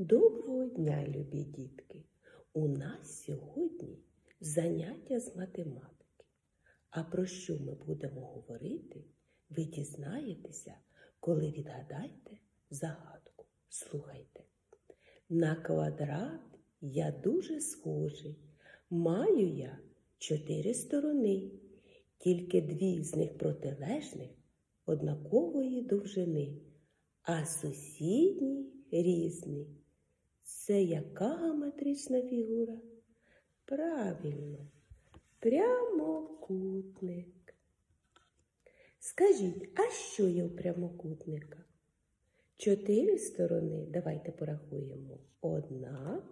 Доброго дня, любі дітки! У нас сьогодні заняття з математики. А про що ми будемо говорити, ви дізнаєтеся, коли відгадаєте загадку. Слухайте. На квадрат я дуже схожий. Маю я чотири сторони, тільки дві з них протилежних однакової довжини, а сусідній різний. Це яка геометрична фігура? Правильно, прямокутник. Скажіть, а що є у прямокутника? Чотири сторони. Давайте порахуємо. Одна,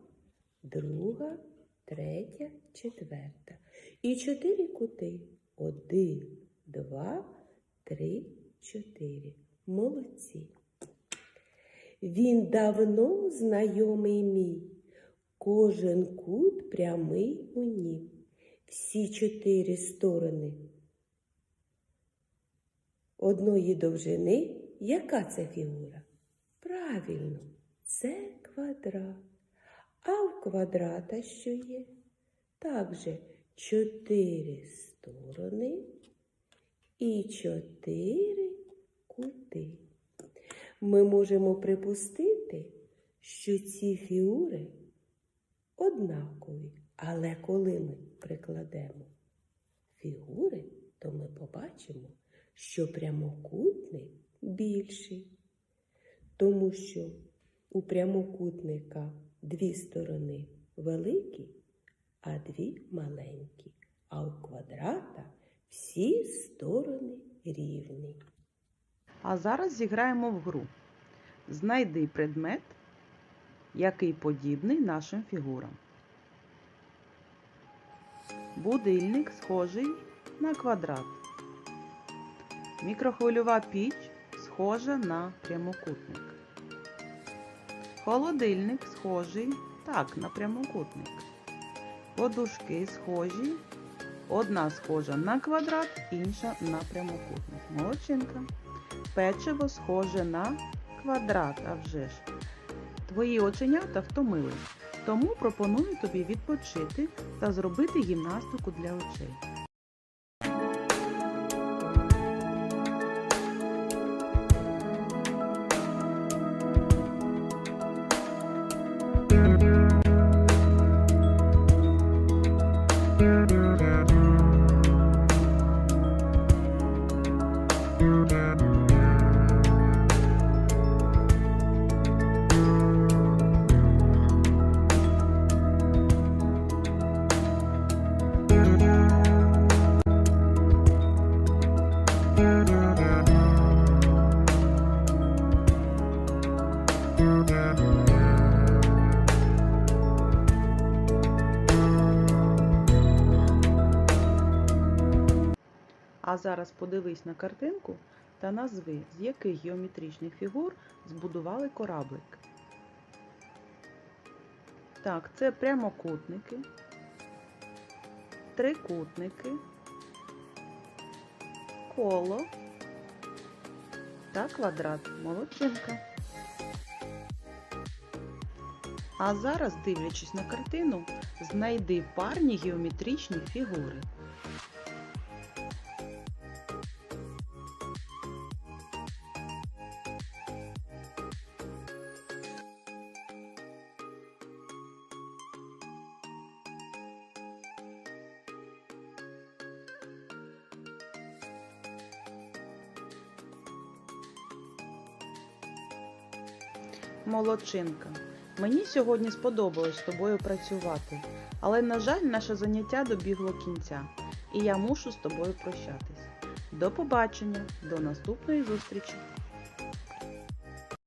друга, третя, четверта. І чотири кути. Один, два, три, чотири. Молодці. Він давно знайомий мій, кожен кут прямий у нім. Всі чотири сторони одної довжини. Яка це фігура? Правильно, це квадрат. А в квадрата що є? Також чотири сторони і чотири кути. Ми можемо припустити, що ці фігури однакові, але коли ми прикладемо фігури, то ми побачимо, що прямокутник більший, тому що у прямокутника дві сторони великі, а дві маленькі, а у квадрата всі сторони рівні. А зараз зіграємо в гру. Знайди предмет, який подібний нашим фігурам. Будильник схожий на квадрат. Мікрохвильова піч схожа на прямокутник. Холодильник схожий так на прямокутник. Подушки схожі. Одна схожа на квадрат, інша на прямокутник. Молодчинка. Печиво схоже на квадрат, а вже ж. Твої оченята втомили, тому пропоную тобі відпочити та зробити гімнастику для очей. А зараз подивись на картинку та назви, з яких геометричних фігур збудували кораблик. Так, це прямокутники, трикутники, коло та квадрат. Молодчинка. А зараз, дивлячись на картину, знайди парні геометричні фігури. Молодчинка. Мені сьогодні сподобалось з тобою працювати, але, на жаль, наше заняття добігло кінця, і я мушу з тобою прощатись. До побачення, до наступної зустрічі!